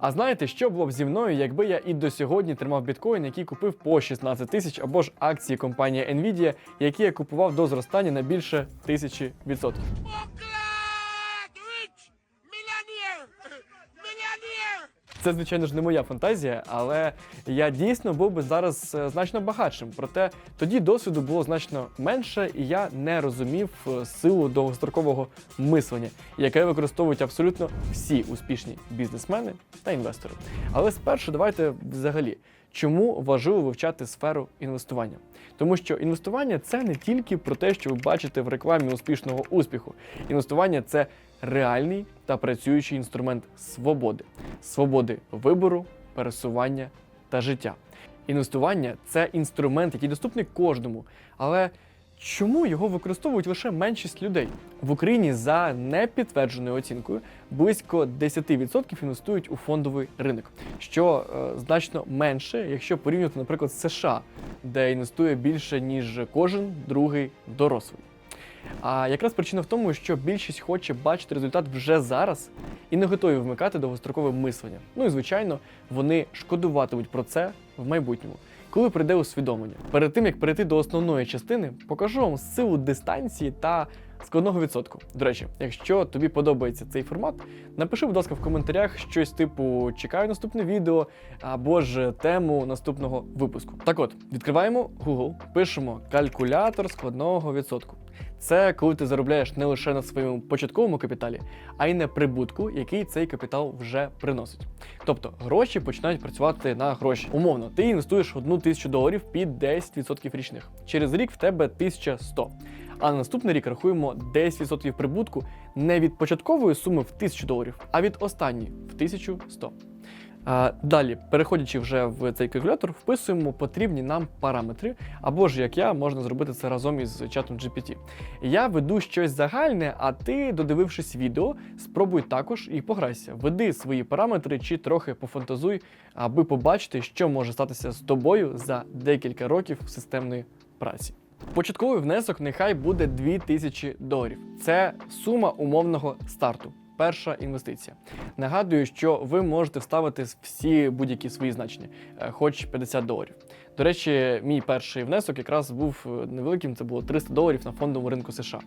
А знаєте, що було б зі мною, якби я і до сьогодні тримав біткоін, який купив по 16 тисяч, або ж акції компанії Nvidia, які я купував до зростання на більше тисячі відсотків? Це, звичайно ж, не моя фантазія, але я дійсно був би зараз е, значно багатшим. Проте тоді досвіду було значно менше, і я не розумів е, силу довгострокового мислення, яке використовують абсолютно всі успішні бізнесмени та інвестори. Але спершу давайте взагалі. Чому важливо вивчати сферу інвестування? Тому що інвестування це не тільки про те, що ви бачите в рекламі успішного успіху. Інвестування це реальний та працюючий інструмент свободи, свободи вибору, пересування та життя. Інвестування це інструмент, який доступний кожному. Але чому його використовують лише меншість людей? В Україні за непідтвердженою оцінкою близько 10% інвестують у фондовий ринок, що е, значно менше, якщо порівняти, наприклад, з США, де інвестує більше ніж кожен другий дорослий. А якраз причина в тому, що більшість хоче бачити результат вже зараз і не готові вмикати довгострокове мислення. Ну і звичайно, вони шкодуватимуть про це в майбутньому, коли прийде усвідомлення. Перед тим як перейти до основної частини, покажу вам силу дистанції та складного відсотку. До речі, якщо тобі подобається цей формат, напиши, будь ласка, в коментарях щось типу чекаю наступне відео або ж тему наступного випуску. Так от, відкриваємо Google, пишемо калькулятор складного відсотку. Це коли ти заробляєш не лише на своєму початковому капіталі, а й на прибутку, який цей капітал вже приносить. Тобто гроші починають працювати на гроші. Умовно, ти інвестуєш одну тисячу доларів під 10% річних. Через рік в тебе 1100. А на наступний рік рахуємо 10% прибутку не від початкової суми в 1000 доларів, а від останньої в 1100. Далі, переходячи вже в цей калькулятор, вписуємо потрібні нам параметри, або ж як я, можна зробити це разом із чатом GPT. Я веду щось загальне, а ти, додивившись відео, спробуй також і пограйся. Веди свої параметри чи трохи пофантазуй, аби побачити, що може статися з тобою за декілька років системної праці. Початковий внесок нехай буде 2000 доларів. Це сума умовного старту. Перша інвестиція. Нагадую, що ви можете вставити всі будь-які свої значення, е, хоч 50 доларів. До речі, мій перший внесок якраз був е, невеликим, це було 300 доларів на фондовому ринку США.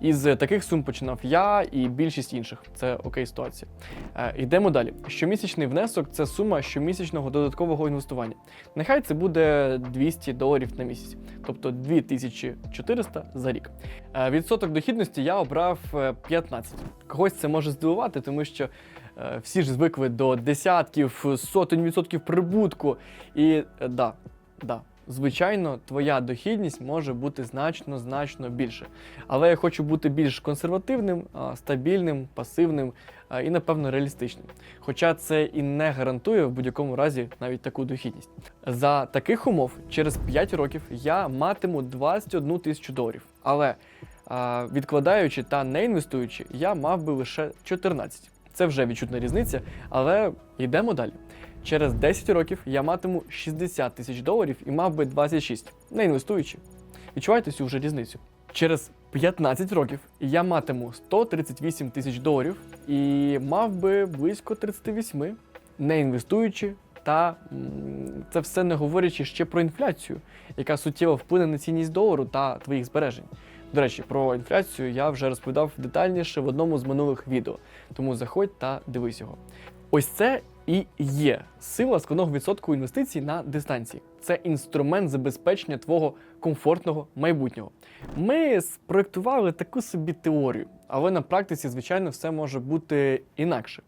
Із таких сум починав я і більшість інших. Це окей ситуація. Е, Йдемо далі. Щомісячний внесок це сума щомісячного додаткового інвестування. Нехай це буде 200 доларів на місяць, тобто 2400 за рік. Е, Відсоток дохідності я обрав е, 15. Когось це може здивувати, тому що е, всі ж звикли до десятків, сотень відсотків прибутку. І е, да, да, звичайно, твоя дохідність може бути значно значно більше. Але я хочу бути більш консервативним, стабільним, пасивним і, напевно, реалістичним. Хоча це і не гарантує в будь-якому разі навіть таку дохідність. За таких умов, через 5 років я матиму 21 тисячу доларів. Але відкладаючи та не інвестуючи, я мав би лише 14. Це вже відчутна різниця, але йдемо далі. Через 10 років я матиму 60 тисяч доларів і мав би 26, не інвестуючи. Відчуваєте цю вже різницю? Через 15 років я матиму 138 тисяч доларів і мав би близько 38, не інвестуючи. Та це все не говорячи ще про інфляцію, яка суттєво вплине на цінність долару та твоїх збережень. До речі, про інфляцію я вже розповідав детальніше в одному з минулих відео, тому заходь та дивись його. Ось це і є сила складного відсотку інвестицій на дистанції. Це інструмент забезпечення твого комфортного майбутнього. Ми спроектували таку собі теорію, але на практиці, звичайно, все може бути інакше.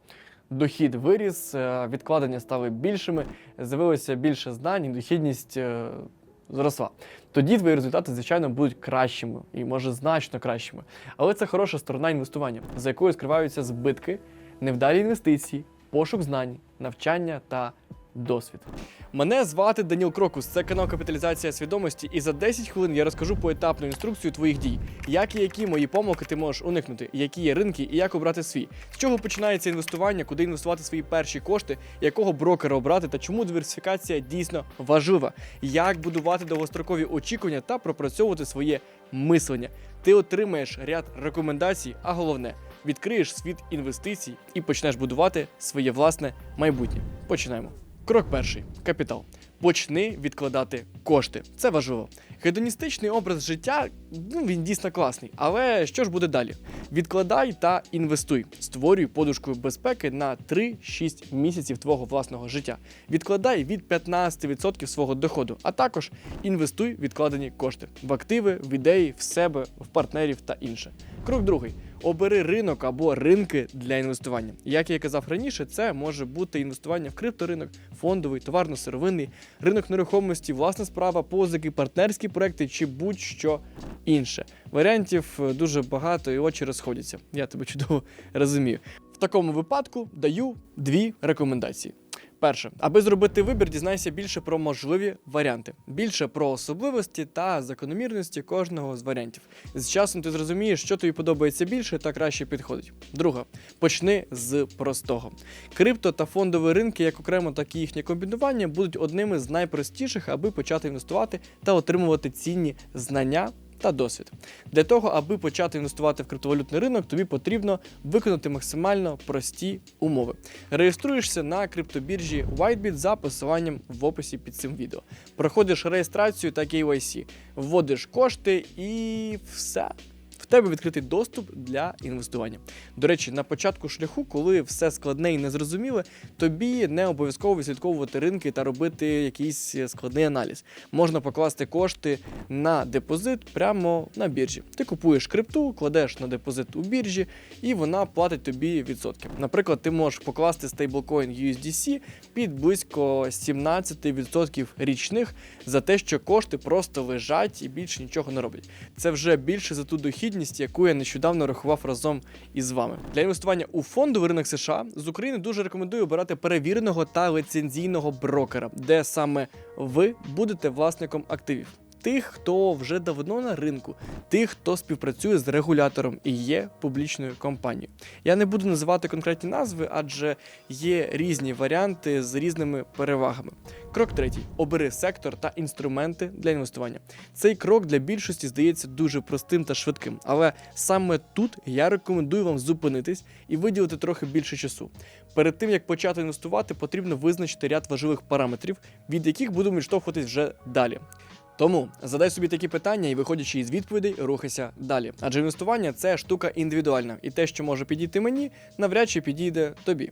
Дохід виріс, е, відкладення стали більшими, з'явилося більше знань, і дохідність е, зросла. Тоді твої результати, звичайно, будуть кращими і може значно кращими. Але це хороша сторона інвестування, за якою скриваються збитки, невдалі інвестиції, пошук знань, навчання та досвід. Мене звати Даніл Крокус. Це канал Капіталізація свідомості, і за 10 хвилин я розкажу поетапну інструкцію твоїх дій, як і які мої помилки ти можеш уникнути, які є ринки і як обрати свій. З чого починається інвестування, куди інвестувати свої перші кошти, якого брокера обрати та чому диверсифікація дійсно важлива, як будувати довгострокові очікування та пропрацьовувати своє мислення. Ти отримаєш ряд рекомендацій, а головне відкриєш світ інвестицій і почнеш будувати своє власне майбутнє. Починаємо. Крок перший капітал. Почни відкладати кошти. Це важливо. Гедоністичний образ життя ну, він дійсно класний. Але що ж буде далі? Відкладай та інвестуй. Створюй подушку безпеки на 3-6 місяців твого власного життя. Відкладай від 15% свого доходу, а також інвестуй відкладені кошти в активи, в ідеї, в себе, в партнерів та інше. Крок другий. Обери ринок або ринки для інвестування. Як я казав раніше, це може бути інвестування в крипторинок, фондовий, товарно-сировинний, ринок нерухомості, власна справа, позики, партнерські проекти чи будь-що інше. Варіантів е, дуже багато і очі розходяться. Я тебе чудово розумію. В такому випадку даю дві рекомендації. Перше, аби зробити вибір, дізнайся більше про можливі варіанти, більше про особливості та закономірності кожного з варіантів. З часом ти зрозумієш, що тобі подобається більше та краще підходить. Друга, почни з простого. Крипто та фондові ринки, як окремо, так і їхнє комбінування, будуть одними з найпростіших, аби почати інвестувати та отримувати цінні знання. Та досвід для того, аби почати інвестувати в криптовалютний ринок, тобі потрібно виконати максимально прості умови. Реєструєшся на криптобіржі Whitebit за посиланням в описі під цим відео. Проходиш реєстрацію та KYC, вводиш кошти і все. Тебе відкритий доступ для інвестування. До речі, на початку шляху, коли все складне і незрозуміле, тобі не обов'язково відслідковувати ринки та робити якийсь складний аналіз. Можна покласти кошти на депозит прямо на біржі. Ти купуєш крипту, кладеш на депозит у біржі, і вона платить тобі відсотки. Наприклад, ти можеш покласти стейблкоін USDC під близько 17% річних за те, що кошти просто лежать і більше нічого не роблять. Це вже більше за ту дохідність, яку я нещодавно рахував разом із вами. Для інвестування у фондовий ринок США з України дуже рекомендую обирати перевіреного та лицензійного брокера, де саме ви будете власником активів. Тих, хто вже давно на ринку, тих, хто співпрацює з регулятором і є публічною компанією. Я не буду називати конкретні назви, адже є різні варіанти з різними перевагами. Крок третій: обери сектор та інструменти для інвестування. Цей крок для більшості здається дуже простим та швидким, але саме тут я рекомендую вам зупинитись і виділити трохи більше часу. Перед тим як почати інвестувати, потрібно визначити ряд важливих параметрів, від яких будемо відштовхуватись вже далі. Тому задай собі такі питання і, виходячи із відповідей, рухайся далі. Адже інвестування це штука індивідуальна, і те, що може підійти мені, навряд чи підійде тобі.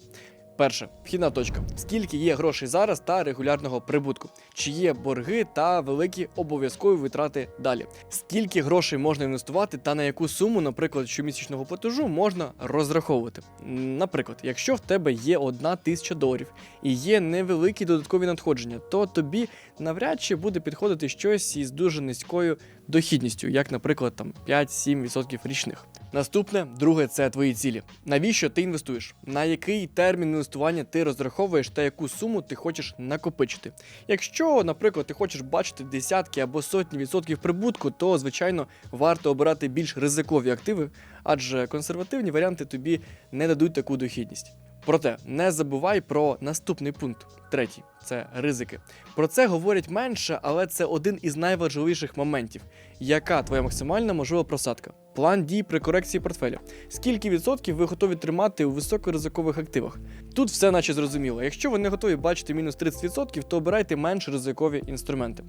Перше, вхідна точка. Скільки є грошей зараз та регулярного прибутку? Чи є борги та великі обов'язкові витрати далі? Скільки грошей можна інвестувати та на яку суму, наприклад, щомісячного платежу можна розраховувати? Наприклад, якщо в тебе є одна тисяча доларів і є невеликі додаткові надходження, то тобі навряд чи буде підходити щось із дуже низькою дохідністю, як, наприклад, там 5-7% річних. Наступне, друге, це твої цілі. Навіщо ти інвестуєш? На який термін інвестування ти розраховуєш та яку суму ти хочеш накопичити? Якщо, наприклад, ти хочеш бачити десятки або сотні відсотків прибутку, то звичайно варто обирати більш ризикові активи, адже консервативні варіанти тобі не дадуть таку дохідність. Проте не забувай про наступний пункт, третій це ризики. Про це говорять менше, але це один із найважливіших моментів. Яка твоя максимальна можлива просадка? План дій при корекції портфеля. Скільки відсотків ви готові тримати у високоризикових активах? Тут все наче зрозуміло. Якщо ви не готові бачити мінус 30%, то обирайте менш ризикові інструменти.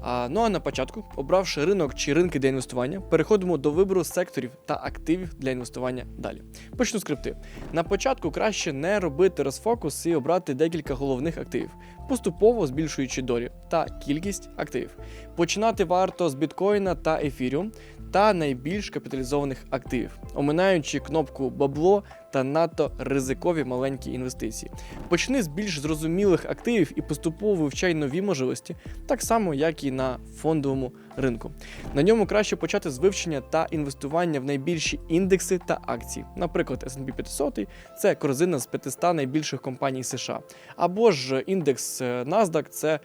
А, ну а на початку, обравши ринок чи ринки для інвестування, переходимо до вибору секторів та активів для інвестування далі. Почну з крипти. На початку краще не робити розфокус і обрати декілька головних активів, поступово збільшуючи долі та кількість активів. Починати варто з біткоїна та ефіріум та найбільш капіталізованих активів, оминаючи кнопку бабло та надто ризикові маленькі інвестиції. Почни з більш зрозумілих активів і поступово вивчай нові можливості, так само як і на фондовому ринку. На ньому краще почати з вивчення та інвестування в найбільші індекси та акції. Наприклад, S&P 500 – це корзина з 500 найбільших компаній США, або ж індекс е, NASDAQ – це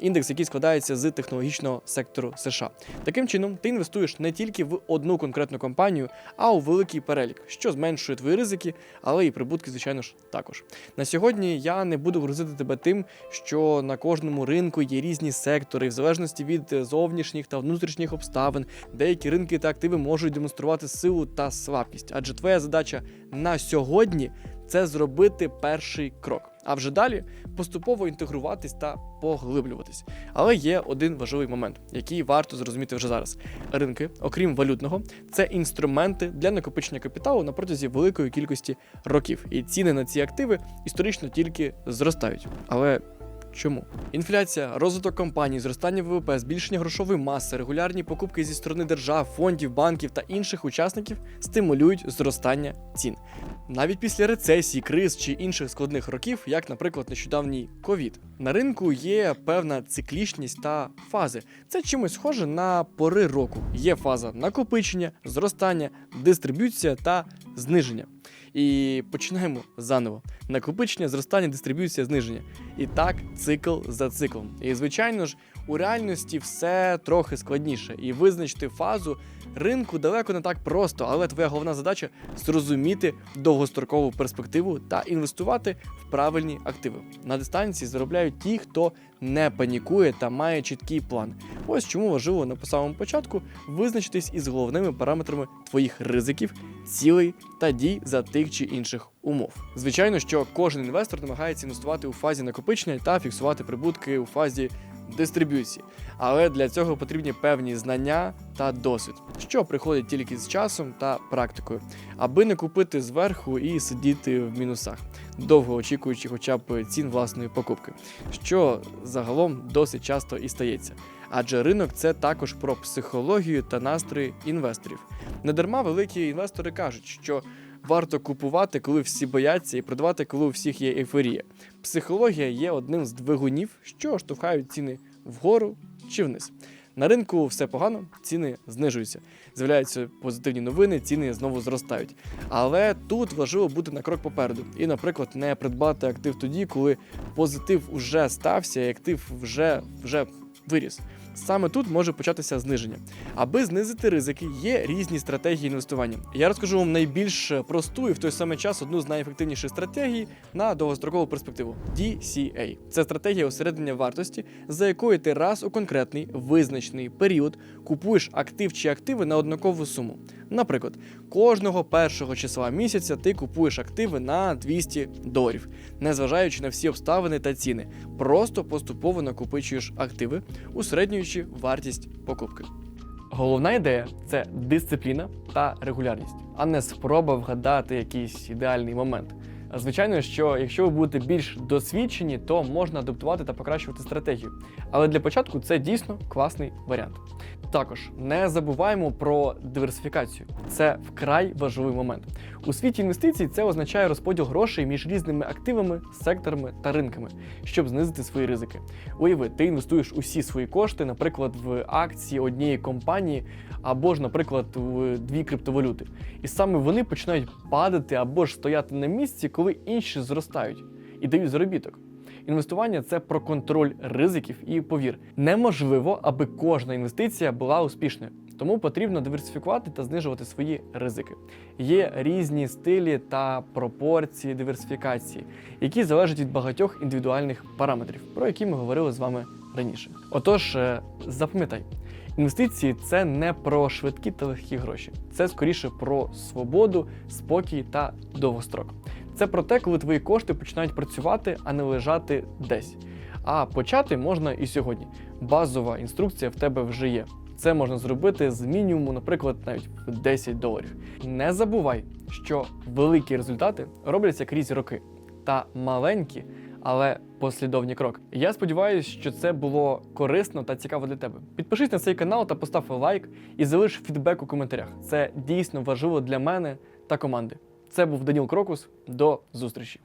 індекс, який складається з технологічного сектору США. Таким чином, ти інвестуєш не тільки в одну конкретну компанію, а у великий перелік, що зменшує твої ризики, але і прибутки, звичайно ж, також. На сьогодні я не буду грузити тебе тим, що на кожному ринку є різні сектори, в залежності від е, зовнішніх та внутрішніх обставин, деякі ринки та активи можуть демонструвати силу та слабкість. Адже твоя задача на сьогодні це зробити перший крок. А вже далі поступово інтегруватись та поглиблюватись. Але є один важливий момент, який варто зрозуміти вже зараз. Ринки, окрім валютного, це інструменти для накопичення капіталу на протязі великої кількості років. І ціни на ці активи історично тільки зростають. Але Чому? Інфляція, розвиток компаній, зростання ВВП, збільшення грошової маси, регулярні покупки зі сторони держав, фондів, банків та інших учасників стимулюють зростання цін. Навіть після рецесії, криз чи інших складних років, як, наприклад, нещодавній ковід, на ринку є певна циклічність та фази. Це чимось схоже на пори року. Є фаза накопичення, зростання, дистриб'юція та зниження. І починаємо заново. Накопичення, зростання, дистриб'юція, зниження. І так, цикл за циклом. І звичайно ж, у реальності все трохи складніше. І визначити фазу ринку далеко не так просто, але твоя головна задача зрозуміти довгострокову перспективу та інвестувати в правильні активи. На дистанції заробляють ті, хто не панікує та має чіткий план. Ось чому важливо на самому початку визначитись із головними параметрами твоїх ризиків, цілей та дій за тих чи інших умов. Звичайно, що кожен інвестор намагається інвестувати у фазі накопичення та фіксувати прибутки у фазі дистриб'юції. Але для цього потрібні певні знання та досвід, що приходить тільки з часом та практикою, аби не купити зверху і сидіти в мінусах, довго очікуючи хоча б цін власної покупки, що загалом досить часто і стається. Адже ринок це також про психологію та настрої інвесторів. Недарма великі інвестори кажуть, що варто купувати, коли всі бояться, і продавати, коли у всіх є ейфорія. Психологія є одним з двигунів, що штовхають ціни вгору чи вниз. На ринку все погано, ціни знижуються. З'являються позитивні новини, ціни знову зростають. Але тут важливо бути на крок попереду і, наприклад, не придбати актив тоді, коли позитив вже стався, і актив вже, вже виріс. Саме тут може початися зниження. Аби знизити ризики, є різні стратегії інвестування. Я розкажу вам найбільш просту і в той самий час одну з найефективніших стратегій на довгострокову перспективу DCA. Це стратегія осереднення вартості, за якою ти раз у конкретний визначений період купуєш актив чи активи на однакову суму. Наприклад, кожного першого числа місяця ти купуєш активи на 200 доларів, незважаючи на всі обставини та ціни. Просто поступово накопичуєш активи, усереднюючи вартість покупки. Головна ідея це дисципліна та регулярність, а не спроба вгадати якийсь ідеальний момент. Звичайно, що якщо ви будете більш досвідчені, то можна адаптувати та покращувати стратегію. Але для початку це дійсно класний варіант. Також не забуваємо про диверсифікацію. Це вкрай важливий момент. У світі інвестицій це означає розподіл грошей між різними активами, секторами та ринками, щоб знизити свої ризики. Уяви, ти інвестуєш усі свої кошти, наприклад, в акції однієї компанії, або ж, наприклад, в дві криптовалюти. І саме вони починають падати або ж стояти на місці, коли інші зростають і дають заробіток. Інвестування це про контроль ризиків і повір. Неможливо, аби кожна інвестиція була успішною. Тому потрібно диверсифікувати та знижувати свої ризики. Є різні стилі та пропорції диверсифікації, які залежать від багатьох індивідуальних параметрів, про які ми говорили з вами раніше. Отож, е, запам'ятай, інвестиції це не про швидкі та легкі гроші, це скоріше про свободу, спокій та довгострок. Це про те, коли твої кошти починають працювати, а не лежати десь. А почати можна і сьогодні. Базова інструкція в тебе вже є. Це можна зробити з мінімуму, наприклад, навіть в 10 доларів. Не забувай, що великі результати робляться крізь роки, та маленькі, але послідовні кроки. Я сподіваюся, що це було корисно та цікаво для тебе. Підпишись на цей канал та постав лайк і залиш фідбек у коментарях. Це дійсно важливо для мене та команди. Це був Даніл Крокус. До зустрічі.